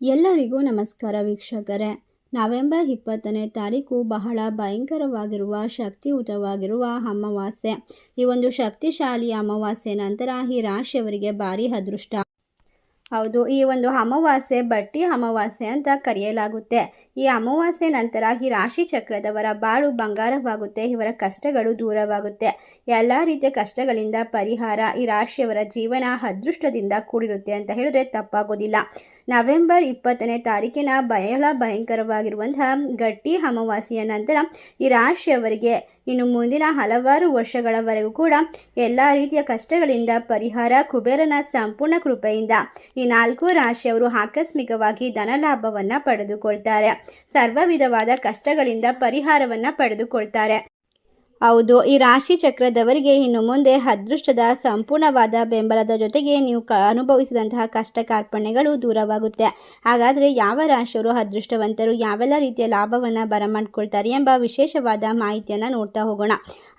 ಎಲ್ಲರಿಗೂ ನಮಸ್ಕಾರ ವೀಕ್ಷಕರೇ. ನವೆಂಬರ್ ಇಪ್ಪತ್ತನೇ ತಾರೀಕು ಬಹಳ ಭಯಂಕರವಾಗಿರುವ, ಶಕ್ತಿಯುತವಾಗಿರುವ ಅಮಾವಾಸ್ಯೆ. ಈ ಒಂದು ಶಕ್ತಿಶಾಲಿ ಅಮಾವಾಸ್ಯೆ ನಂತರ ಈ ರಾಶಿಯವರಿಗೆ ಭಾರಿ ಅದೃಷ್ಟ. ಹೌದು, ಈ ಒಂದು ಅಮಾವಾಸ್ಯೆ ಬಟ್ಟಿ ಅಮಾವಾಸ್ಯೆ ಅಂತ ಕರೆಯಲಾಗುತ್ತೆ. ಈ ಅಮಾವಾಸ್ಯೆ ನಂತರ ಈ ರಾಶಿ ಚಕ್ರದವರ ಬಾಳು ಬಂಗಾರವಾಗುತ್ತೆ, ಇವರ ಕಷ್ಟಗಳು ದೂರವಾಗುತ್ತೆ. ಎಲ್ಲ ರೀತಿಯ ಕಷ್ಟಗಳಿಂದ ಪರಿಹಾರ ಈ ರಾಶಿಯವರ ಜೀವನ ಅದೃಷ್ಟದಿಂದ ಕೂಡಿರುತ್ತೆ ಅಂತ ಹೇಳಿದ್ರೆ ತಪ್ಪಾಗೋದಿಲ್ಲ. ನವೆಂಬರ್ ಇಪ್ಪತ್ತನೇ ತಾರೀಕಿನ ಬಹಳ ಭಯಂಕರವಾಗಿರುವಂತಹ ಗಟ್ಟಿ ಅಮಾವಾಸ್ಯೆಯ ನಂತರ ಈ ರಾಶಿಯವರಿಗೆ ಇನ್ನು ಮುಂದಿನ ಹಲವಾರು ವರ್ಷಗಳವರೆಗೂ ಕೂಡ ಎಲ್ಲ ರೀತಿಯ ಕಷ್ಟಗಳಿಂದ ಪರಿಹಾರ, ಕುಬೇರನ ಸಂಪೂರ್ಣ ಕೃಪೆಯಿಂದ ಈ ನಾಲ್ಕು ರಾಶಿಯವರು ಆಕಸ್ಮಿಕವಾಗಿ ಧನಲಾಭವನ್ನು ಪಡೆದುಕೊಳ್ತಾರೆ. ಸರ್ವ ವಿಧವಾದ ಕಷ್ಟಗಳಿಂದ ಪರಿಹಾರವನ್ನು ಪಡೆದುಕೊಳ್ತಾರೆ. ಹೌದು, ಈ ರಾಶಿ ಚಕ್ರದವರಿಗೆ ಇನ್ನು ಮುಂದೆ ಅದೃಷ್ಟದ ಸಂಪೂರ್ಣವಾದ ಬೆಂಬಲದ ಜೊತೆಗೆ ನೀವು ಕ ಅನುಭವಿಸಿದಂತಹ ಕಷ್ಟ ಕಾರ್ಪಣ್ಯಗಳು ದೂರವಾಗುತ್ತೆ. ಹಾಗಾದರೆ ಯಾವ ರಾಶಿಯವರು ಅದೃಷ್ಟವಂತರು, ಯಾವೆಲ್ಲ ರೀತಿಯ ಲಾಭವನ್ನು ಬರಮಾಡ್ಕೊಳ್ತಾರೆ ಎಂಬ ವಿಶೇಷವಾದ ಮಾಹಿತಿಯನ್ನು ನೋಡ್ತಾ ಹೋಗೋಣ.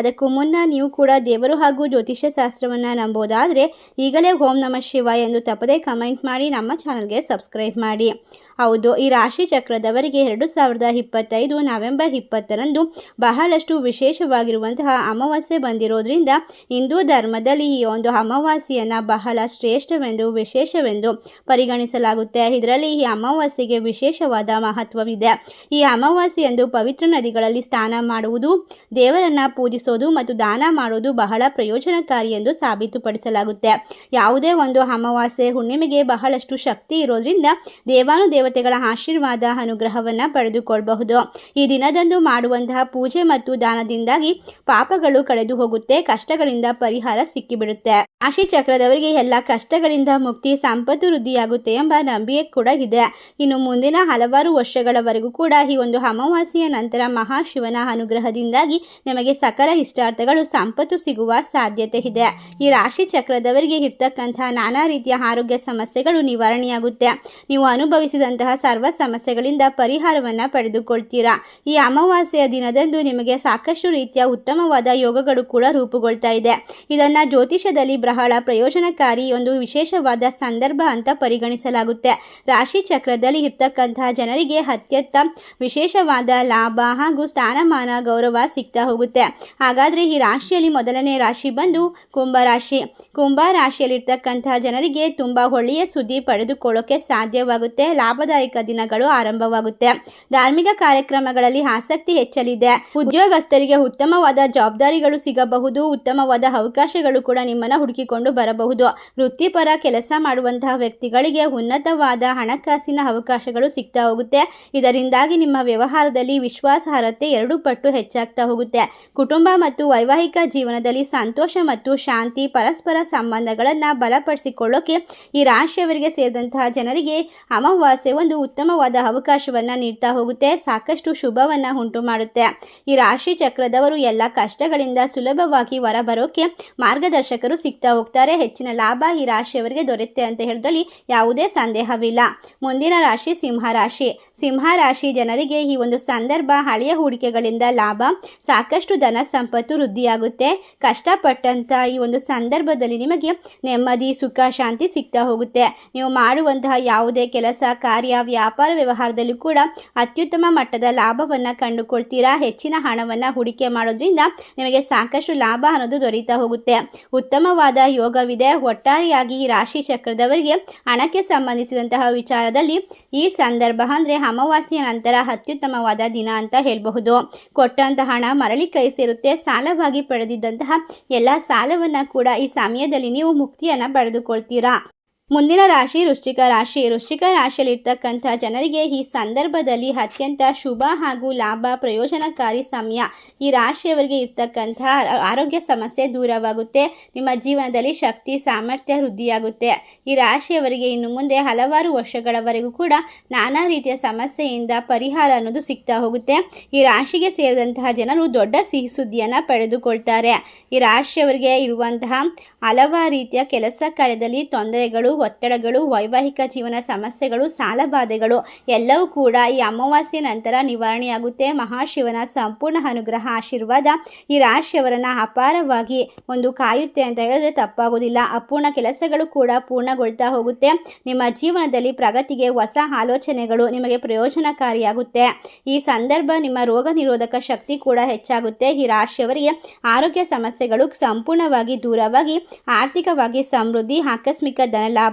ಅದಕ್ಕೂ ಮುನ್ನ ನೀವು ಕೂಡ ದೇವರು ಹಾಗೂ ಜ್ಯೋತಿಷ್ಯ ಶಾಸ್ತ್ರವನ್ನು ನಂಬೋದಾದರೆ ಈಗಲೇ ಓಂ ನಮ ಶಿವ ಎಂದು ತಪ್ಪದೇ ಕಮೆಂಟ್ ಮಾಡಿ ನಮ್ಮ ಚಾನಲ್ಗೆ ಸಬ್ಸ್ಕ್ರೈಬ್ ಮಾಡಿ. ಹೌದು, ಈ ರಾಶಿ ಚಕ್ರದವರಿಗೆ ಎರಡು ಸಾವಿರದ ಇಪ್ಪತ್ತೈದು ನವೆಂಬರ್ ಇಪ್ಪತ್ತರಂದು ಬಹಳಷ್ಟು ವಿಶೇಷವಾಗಿರುವಂತಹ ಅಮಾವಾಸ್ಯೆ ಬಂದಿರೋದ್ರಿಂದ ಹಿಂದೂ ಧರ್ಮದಲ್ಲಿ ಈ ಒಂದು ಅಮಾವಾಸ್ಯೆಯನ್ನು ಬಹಳ ಶ್ರೇಷ್ಠವೆಂದು, ವಿಶೇಷವೆಂದು ಪರಿಗಣಿಸಲಾಗುತ್ತೆ. ಇದರಲ್ಲಿ ಈ ಅಮಾವಾಸ್ಯೆಗೆ ವಿಶೇಷವಾದ ಮಹತ್ವವಿದೆ. ಈ ಅಮಾವಾಸ್ಯೆಯಂದು ಪವಿತ್ರ ನದಿಗಳಲ್ಲಿ ಸ್ನಾನ ಮಾಡುವುದು, ದೇವರನ್ನ ಪೂಜಿಸೋದು ಮತ್ತು ದಾನ ಮಾಡೋದು ಬಹಳ ಪ್ರಯೋಜನಕಾರಿ ಎಂದು ಸಾಬೀತುಪಡಿಸಲಾಗುತ್ತೆ. ಯಾವುದೇ ಒಂದು ಅಮಾವಾಸ್ಯೆ ಹುಣ್ಣಿಮೆಗೆ ಬಹಳಷ್ಟು ಶಕ್ತಿ ಇರೋದ್ರಿಂದ ದೇವಾನುದೇವತೆಗಳ ಆಶೀರ್ವಾದ ಅನುಗ್ರಹವನ್ನು ಪಡೆದುಕೊಳ್ಳಬಹುದು ಈ ದಿನದಂದು ಮಾಡುವಂತಹ ಪೂಜೆ ಮತ್ತು ದಾನದಿಂದಾಗಿ ಪಾಪಗಳು ಕಳೆದು ಹೋಗುತ್ತೆ, ಕಷ್ಟಗಳಿಂದ ಪರಿಹಾರ ಸಿಕ್ಕಿಬಿಡುತ್ತೆ. ರಾಶಿ ಚಕ್ರದವರಿಗೆ ಎಲ್ಲ ಕಷ್ಟಗಳಿಂದ ಮುಕ್ತಿ, ಸಂಪತ್ತು ವೃದ್ಧಿಯಾಗುತ್ತೆ ಎಂಬ ನಂಬಿಕೆ ಕೂಡ ಇದೆ. ಇನ್ನು ಮುಂದಿನ ಹಲವಾರು ವರ್ಷಗಳವರೆಗೂ ಕೂಡ ಈ ಒಂದು ಅಮಾವಾಸ್ಯೆಯ ನಂತರ ಮಹಾಶಿವನ ಅನುಗ್ರಹದಿಂದಾಗಿ ನಿಮಗೆ ಸಕಲ ಇಷ್ಟಾರ್ಥಗಳು, ಸಂಪತ್ತು ಸಿಗುವ ಸಾಧ್ಯತೆ ಇದೆ. ಈ ರಾಶಿ ಚಕ್ರದವರಿಗೆ ಇರ್ತಕ್ಕಂತಹ ನಾನಾ ರೀತಿಯ ಆರೋಗ್ಯ ಸಮಸ್ಯೆಗಳು ನಿವಾರಣೆಯಾಗುತ್ತೆ. ನೀವು ಅನುಭವಿಸಿದಂತಹ ಸರ್ವ ಸಮಸ್ಯೆಗಳಿಂದ ಪರಿಹಾರವನ್ನು ಪಡೆದುಕೊಳ್ತೀರಾ? ಈ ಅಮಾವಾಸ್ಯೆಯ ದಿನದಂದು ನಿಮಗೆ ಸಾಕಷ್ಟು ರೀತಿಯ ಉತ್ತಮವಾದ ಯೋಗಗಳು ಕೂಡ ರೂಪುಗೊಳ್ತಾ ಇದೆ. ಇದನ್ನು ಜ್ಯೋತಿಷದಲ್ಲಿ ಬಹಳ ಪ್ರಯೋಜನಕಾರಿ ಒಂದು ವಿಶೇಷವಾದ ಸಂದರ್ಭ ಅಂತ ಪರಿಗಣಿಸಲಾಗುತ್ತೆ. ರಾಶಿ ಚಕ್ರದಲ್ಲಿ ಇರ್ತಕ್ಕಂತಹ ಜನರಿಗೆ ಅತ್ಯಂತ ವಿಶೇಷವಾದ ಲಾಭ ಹಾಗೂ ಸ್ಥಾನಮಾನ, ಗೌರವ ಸಿಗ್ತಾ ಹೋಗುತ್ತೆ. ಹಾಗಾದರೆ ಈ ರಾಶಿಯಲ್ಲಿ ಮೊದಲನೇ ರಾಶಿ ಬಂದು ಕುಂಭರಾಶಿ ಕುಂಭ ರಾಶಿಯಲ್ಲಿರ್ತಕ್ಕಂತಹ ಜನರಿಗೆ ತುಂಬ ಒಳ್ಳೆಯ ಸುದ್ದಿ ಪಡೆದುಕೊಳ್ಳೋಕೆ ಸಾಧ್ಯವಾಗುತ್ತೆ. ಲಾಭದಾಯಕ ದಿನಗಳು ಆರಂಭವಾಗುತ್ತೆ. ಧಾರ್ಮಿಕ ಕಾರ್ಯಕ್ರಮಗಳಲ್ಲಿ ಆಸಕ್ತಿ ಹೆಚ್ಚಲಿದೆ. ಉದ್ಯೋಗಸ್ಥರಿಗೆ ಉತ್ತಮವಾದ ಜವಾಬ್ದಾರಿಗಳು ಸಿಗಬಹುದು. ಉತ್ತಮವಾದ ಅವಕಾಶಗಳು ಕೂಡ ನಿಮ್ಮನ್ನು ಹುಡುಕಿಕೊಂಡು ಬರಬಹುದು. ವೃತ್ತಿಪರ ಕೆಲಸ ಮಾಡುವಂತಹ ವ್ಯಕ್ತಿಗಳಿಗೆ ಉನ್ನತವಾದ ಹಣಕಾಸಿನ ಅವಕಾಶಗಳು ಸಿಗ್ತಾ ಹೋಗುತ್ತೆ. ಇದರಿಂದಾಗಿ ನಿಮ್ಮ ವ್ಯವಹಾರದಲ್ಲಿ ವಿಶ್ವಾಸಾರ್ಹತೆ ಎರಡು ಪಟ್ಟು ಹೆಚ್ಚಾಗ್ತಾ ಹೋಗುತ್ತೆ. ಕುಟುಂಬ ಮತ್ತು ವೈವಾಹಿಕ ಜೀವನದಲ್ಲಿ ಸಂತೋಷ ಮತ್ತು ಶಾಂತಿ, ಪರಸ್ಪರ ಸಂಬಂಧಗಳನ್ನು ಬಲಪಡಿಸಿಕೊಳ್ಳೋಕೆ ಈ ರಾಶಿಯವರಿಗೆ ಸೇರಿದಂತಹ ಜನರಿಗೆ ಅಮಾವಾಸ್ಯೆ ಒಂದು ಉತ್ತಮವಾದ ಅವಕಾಶವನ್ನು ನೀಡ್ತಾ ಹೋಗುತ್ತೆ, ಸಾಕಷ್ಟು ಶುಭವನ್ನು ಉಂಟು ಮಾಡುತ್ತೆ. ಈ ರಾಶಿ ಚಕ್ರದವರು ಎಲ್ಲ ಕಷ್ಟಗಳಿಂದ ಸುಲಭವಾಗಿ ಹೊರಬರೋಕೆ ಮಾರ್ಗದರ್ಶಕರು ಸಿಗ್ತಾ ಹೋಗ್ತಾರೆ. ಹೆಚ್ಚಿನ ಲಾಭ ಈ ರಾಶಿಯವರಿಗೆ ದೊರೆಯುತ್ತೆ ಅಂತ ಹೇಳಿದ್ರಲ್ಲಿ ಯಾವುದೇ ಸಂದೇಹವಿಲ್ಲ. ಮುಂದಿನ ರಾಶಿ ಸಿಂಹ ರಾಶಿ. ಸಿಂಹ ರಾಶಿ ಜನರಿಗೆ ಈ ಒಂದು ಸಂದರ್ಭ ಹಳೆಯ ಹೂಡಿಕೆಗಳಿಂದ ಲಾಭ, ಸಾಕಷ್ಟು ಧನ ಸಂಪತ್ತು ವೃದ್ಧಿಯಾಗುತ್ತೆ. ಕಷ್ಟಪಟ್ಟಂಥ ಈ ಒಂದು ಸಂದರ್ಭದಲ್ಲಿ ನಿಮಗೆ ನೆಮ್ಮದಿ, ಸುಖ, ಶಾಂತಿ ಸಿಗ್ತಾ ಹೋಗುತ್ತೆ. ನೀವು ಮಾಡುವಂತಹ ಯಾವುದೇ ಕೆಲಸ, ಕಾರ್ಯ ವ್ಯಾಪಾರ ವ್ಯವಹಾರದಲ್ಲಿ ಕೂಡ ಅತ್ಯುತ್ತಮ ಮಟ್ಟದ ಲಾಭವನ್ನು ಕಂಡುಕೊಳ್ತೀರಾ? ಹೆಚ್ಚಿನ ಹಣವನ್ನು ಹೂಡಿಕೆ ಮಾಡೋದ್ರಿಂದ ನಿಮಗೆ ಸಾಕಷ್ಟು ಲಾಭ ಅನ್ನೋದು ದೊರೀತಾ ಹೋಗುತ್ತೆ. ಉತ್ತಮವಾದ ಯೋಗವಿದೆ. ಒಟ್ಟಾರೆಯಾಗಿ ಈ ರಾಶಿ ಚಕ್ರದವರಿಗೆ ಹಣಕ್ಕೆ ಸಂಬಂಧಿಸಿದಂತಹ ವಿಚಾರದಲ್ಲಿ ಈ ಸಂದರ್ಭ ಅಂದರೆ ಅಮಾವಾಸ್ಯೆಯ ನಂತರ ಅತ್ಯುತ್ತಮವಾದ ದಿನ ಅಂತ ಹೇಳಬಹುದು. ಕೊಟ್ಟಂತಹ ಹಣ ಮರಳಿ ಕೈ ಸೇರುತ್ತೆ. ಸಾಲವಾಗಿ ಪಡೆದಿದ್ದಂತಹ ಎಲ್ಲ ಸಾಲವನ್ನು ಕೂಡ ಈ ಸಮಯದಲ್ಲಿ ನೀವು ಮುಕ್ತಿಯನ್ನು ಪಡೆದುಕೊಳ್ತೀರಾ? ಮುಂದಿನ ರಾಶಿ ವೃಶ್ಚಿಕ ರಾಶಿ. ವೃಶ್ಚಿಕ ರಾಶಿಯಲ್ಲಿರ್ತಕ್ಕಂಥ ಜನರಿಗೆ ಈ ಸಂದರ್ಭದಲ್ಲಿ ಅತ್ಯಂತ ಶುಭ ಹಾಗೂ ಲಾಭ, ಪ್ರಯೋಜನಕಾರಿ ಸಮಯ. ಈ ರಾಶಿಯವರಿಗೆ ಇರ್ತಕ್ಕಂಥ ಆರೋಗ್ಯ ಸಮಸ್ಯೆ ದೂರವಾಗುತ್ತೆ. ನಿಮ್ಮ ಜೀವನದಲ್ಲಿ ಶಕ್ತಿ, ಸಾಮರ್ಥ್ಯ ವೃದ್ಧಿಯಾಗುತ್ತೆ. ಈ ರಾಶಿಯವರಿಗೆ ಇನ್ನು ಮುಂದೆ ಹಲವಾರು ವರ್ಷಗಳವರೆಗೂ ಕೂಡ ನಾನಾ ರೀತಿಯ ಸಮಸ್ಯೆಯಿಂದ ಪರಿಹಾರ ಅನ್ನೋದು ಸಿಗ್ತಾ ಹೋಗುತ್ತೆ. ಈ ರಾಶಿಗೆ ಸೇರಿದಂತಹ ಜನರು ದೊಡ್ಡ ಸಿಹಿ ಸುದ್ದಿಯನ್ನು ಪಡೆದುಕೊಳ್ತಾರೆ. ಈ ರಾಶಿಯವರಿಗೆ ಇರುವಂತಹ ಹಲವಾರು ರೀತಿಯ ಕೆಲಸ ಕಾರ್ಯದಲ್ಲಿ ತೊಂದರೆಗಳು ಒತ್ತಡಗಳು, ವೈವಾಹಿಕ ಜೀವನ ಸಮಸ್ಯೆಗಳು, ಸಾಲಬಾಧೆಗಳು ಎಲ್ಲವೂ ಕೂಡ ಈ ಅಮಾವಾಸ್ಯೆ ನಂತರ ನಿವಾರಣೆಯಾಗುತ್ತೆ. ಮಹಾಶಿವನ ಸಂಪೂರ್ಣ ಅನುಗ್ರಹ, ಆಶೀರ್ವಾದ ಈ ರಾಶಿಯವರನ್ನು ಅಪಾರವಾಗಿ ಒಂದು ಕಾಯುತ್ತೆ ಅಂತ ಹೇಳಿದ್ರೆ ತಪ್ಪಾಗೋದಿಲ್ಲ. ಅಪೂರ್ಣ ಕೆಲಸಗಳು ಕೂಡ ಪೂರ್ಣಗೊಳ್ತಾ ಹೋಗುತ್ತೆ. ನಿಮ್ಮ ಜೀವನದಲ್ಲಿ ಪ್ರಗತಿಗೆ ಹೊಸ ಆಲೋಚನೆಗಳು ನಿಮಗೆ ಪ್ರಯೋಜನಕಾರಿಯಾಗುತ್ತೆ. ಈ ಸಂದರ್ಭ ನಿಮ್ಮ ರೋಗ ನಿರೋಧಕ ಶಕ್ತಿ ಕೂಡ ಹೆಚ್ಚಾಗುತ್ತೆ. ಈ ರಾಶಿಯವರಿಗೆ ಆರೋಗ್ಯ ಸಮಸ್ಯೆಗಳು ಸಂಪೂರ್ಣವಾಗಿ ದೂರವಾಗಿ, ಆರ್ಥಿಕವಾಗಿ ಸಮೃದ್ಧಿ, ಆಕಸ್ಮಿಕ ಧನಲಾಭ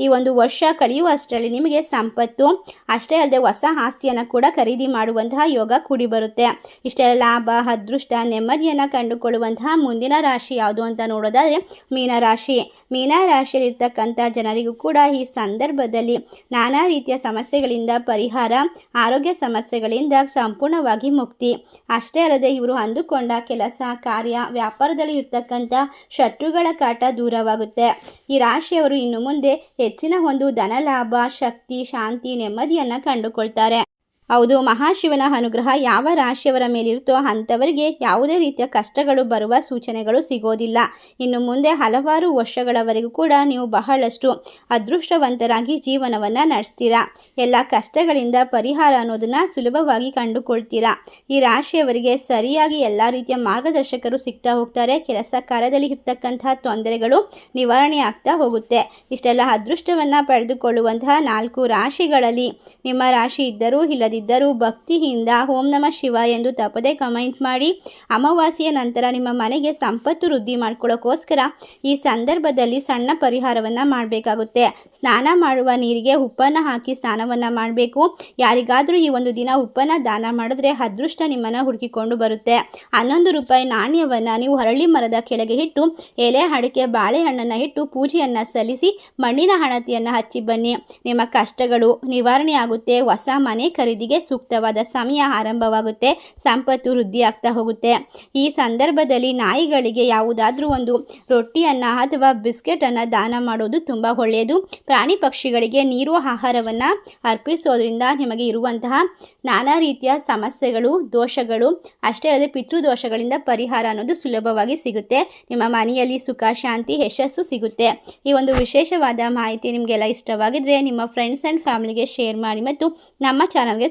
ಈ ಒಂದು ವರ್ಷ ಕಳೆಯುವಷ್ಟರಲ್ಲಿ ನಿಮಗೆ ಸಂಪತ್ತು. ಅಷ್ಟೇ ಅಲ್ಲದೆ ಹೊಸ ಆಸ್ತಿಯನ್ನು ಕೂಡ ಖರೀದಿ ಮಾಡುವಂತಹ ಯೋಗ ಕೂಡಿ ಬರುತ್ತೆ ಇಷ್ಟೆಲ್ಲ ಲಾಭ, ಅದೃಷ್ಟ, ನೆಮ್ಮದಿಯನ್ನು ಕಂಡುಕೊಳ್ಳುವಂತಹ ಮುಂದಿನ ರಾಶಿ ಯಾವುದು ಅಂತ ನೋಡೋದಾದರೆ ಮೀನರಾಶಿ ಮೀನರಾಶಿಯಲ್ಲಿರ್ತಕ್ಕಂಥ ಜನರಿಗೂ ಕೂಡ ಈ ಸಂದರ್ಭದಲ್ಲಿ ನಾನಾ ರೀತಿಯ ಸಮಸ್ಯೆಗಳಿಂದ ಪರಿಹಾರ, ಆರೋಗ್ಯ ಸಮಸ್ಯೆಗಳಿಂದ ಸಂಪೂರ್ಣವಾಗಿ ಮುಕ್ತಿ. ಅಷ್ಟೇ ಅಲ್ಲದೆ ಇವರು ಅಂದುಕೊಂಡ ಕೆಲಸ, ಕಾರ್ಯ, ವ್ಯಾಪಾರದಲ್ಲಿ ಇರ್ತಕ್ಕಂಥ ಶತ್ರುಗಳ ಕಾಟ ದೂರವಾಗುತ್ತೆ. ಈ ರಾಶಿಯವರು ಇನ್ನು ಹೆಚ್ಚಿನ ಒಂದು ಧನಲಾಭ ಶಕ್ತಿ ಶಾಂತಿ ನೆಮ್ಮದಿಯನ್ನು ಕಂಡುಕೊಳ್ತಾರೆ. ಹೌದು, ಮಹಾಶಿವನ ಅನುಗ್ರಹ ಯಾವ ರಾಶಿಯವರ ಮೇಲಿರುತ್ತೋ ಅಂಥವರಿಗೆ ಯಾವುದೇ ರೀತಿಯ ಕಷ್ಟಗಳು ಬರುವ ಸೂಚನೆಗಳು ಸಿಗೋದಿಲ್ಲ. ಇನ್ನು ಮುಂದೆ ಹಲವಾರು ವರ್ಷಗಳವರೆಗೂ ಕೂಡ ನೀವು ಬಹಳಷ್ಟು ಅದೃಷ್ಟವಂತರಾಗಿ ಜೀವನವನ್ನು ನಡೆಸ್ತೀರಾ. ಎಲ್ಲ ಕಷ್ಟಗಳಿಂದ ಪರಿಹಾರ ಅನ್ನೋದನ್ನು ಸುಲಭವಾಗಿ ಕಂಡುಕೊಳ್ತೀರಾ. ಈ ರಾಶಿಯವರಿಗೆ ಸರಿಯಾಗಿ ಎಲ್ಲ ರೀತಿಯ ಮಾರ್ಗದರ್ಶಕರು ಸಿಗ್ತಾ ಹೋಗ್ತಾರೆ. ಕೆಲಸ ಕಾರ್ಯದಲ್ಲಿ ಇರ್ತಕ್ಕಂತಹ ತೊಂದರೆಗಳು ನಿವಾರಣೆ ಆಗ್ತಾ ಹೋಗುತ್ತೆ. ಇಷ್ಟೆಲ್ಲ ಅದೃಷ್ಟವನ್ನು ಪಡೆದುಕೊಳ್ಳುವಂತಹ ನಾಲ್ಕು ರಾಶಿಗಳಲ್ಲಿ ನಿಮ್ಮ ರಾಶಿ ಇದ್ದರೂ ಇಲ್ಲದಿದ್ದರೂ ಭಕ್ತಿಯಿಂದ ಓಂ ನಮ ಶಿವ ಎಂದು ತಪ್ಪದೇ ಕಮೆಂಟ್ ಮಾಡಿ ಅಮಾವಾಸ್ಯೆಯ ನಂತರ ನಿಮ್ಮ ಮನೆಗೆ ಸಂಪತ್ತು ವೃದ್ಧಿ ಮಾಡ್ಕೊಳ್ಳೋಕ್ಕೋಸ್ಕರ ಈ ಸಂದರ್ಭದಲ್ಲಿ ಸಣ್ಣ ಪರಿಹಾರವನ್ನು ಮಾಡಬೇಕಾಗುತ್ತೆ. ಸ್ನಾನ ಮಾಡುವ ನೀರಿಗೆ ಉಪ್ಪನ್ನು ಹಾಕಿ ಸ್ನಾನವನ್ನು ಮಾಡಬೇಕು. ಯಾರಿಗಾದರೂ ಈ ಒಂದು ದಿನ ಉಪ್ಪನ್ನು ದಾನ ಮಾಡಿದ್ರೆ ಅದೃಷ್ಟ ನಿಮ್ಮನ್ನು ಹುಡುಕಿಕೊಂಡು ಬರುತ್ತೆ. ಹನ್ನೊಂದು ರೂಪಾಯಿ ನಾಣ್ಯವನ್ನು ನೀವು ಹರಳಿ ಮರದ ಕೆಳಗೆ ಇಟ್ಟು, ಎಲೆ ಅಡಿಕೆ ಬಾಳೆಹಣ್ಣನ್ನು ಇಟ್ಟು ಪೂಜೆಯನ್ನು ಸಲ್ಲಿಸಿ, ಮಣ್ಣಿನ ಹಣತೆಯನ್ನು ಹಚ್ಚಿ ಬನ್ನಿ. ನಿಮ್ಮ ಕಷ್ಟಗಳು ನಿವಾರಣೆ ಆಗುತ್ತೆ ಹೊಸ ಮನೆ ಖರೀದಿಗೆ ಸೂಕ್ತವಾದ ಸಮಯ ಆರಂಭವಾಗುತ್ತೆ, ಸಂಪತ್ತು ವೃದ್ಧಿ ಆಗ್ತಾ ಹೋಗುತ್ತೆ. ಈ ಸಂದರ್ಭದಲ್ಲಿ ನಾಯಿಗಳಿಗೆ ಯಾವುದಾದ್ರೂ ಒಂದು ರೊಟ್ಟಿಯನ್ನು ಅಥವಾ ಬಿಸ್ಕೆಟನ್ನು ದಾನ ಮಾಡೋದು ತುಂಬ ಒಳ್ಳೆಯದು. ಪ್ರಾಣಿ ಪಕ್ಷಿಗಳಿಗೆ ನೀರು, ಆಹಾರವನ್ನು ಅರ್ಪಿಸೋದ್ರಿಂದ ನಿಮಗೆ ಇರುವಂತಹ ನಾನಾ ರೀತಿಯ ಸಮಸ್ಯೆಗಳು, ದೋಷಗಳು, ಅಷ್ಟೇ ಅಲ್ಲದೆ ಪಿತೃದೋಷಗಳಿಂದ ಪರಿಹಾರ ಅನ್ನೋದು ಸುಲಭವಾಗಿ ಸಿಗುತ್ತೆ. ನಿಮ್ಮ ಮನೆಯಲ್ಲಿ ಸುಖ, ಶಾಂತಿ, ಯಶಸ್ಸು ಸಿಗುತ್ತೆ. ಈ ಒಂದು ವಿಶೇಷವಾದ ಮಾಹಿತಿ ನಿಮಗೆಲ್ಲ ಇಷ್ಟವಾಗಿದ್ರೆ ನಿಮ್ಮ ಫ್ರೆಂಡ್ಸ್ ಆ್ಯಂಡ್ ಫ್ಯಾಮಿಲಿಗೆ ಶೇರ್ ಮಾಡಿ ಮತ್ತು ನಮ್ಮ ಚಾನಲ್ಗೆ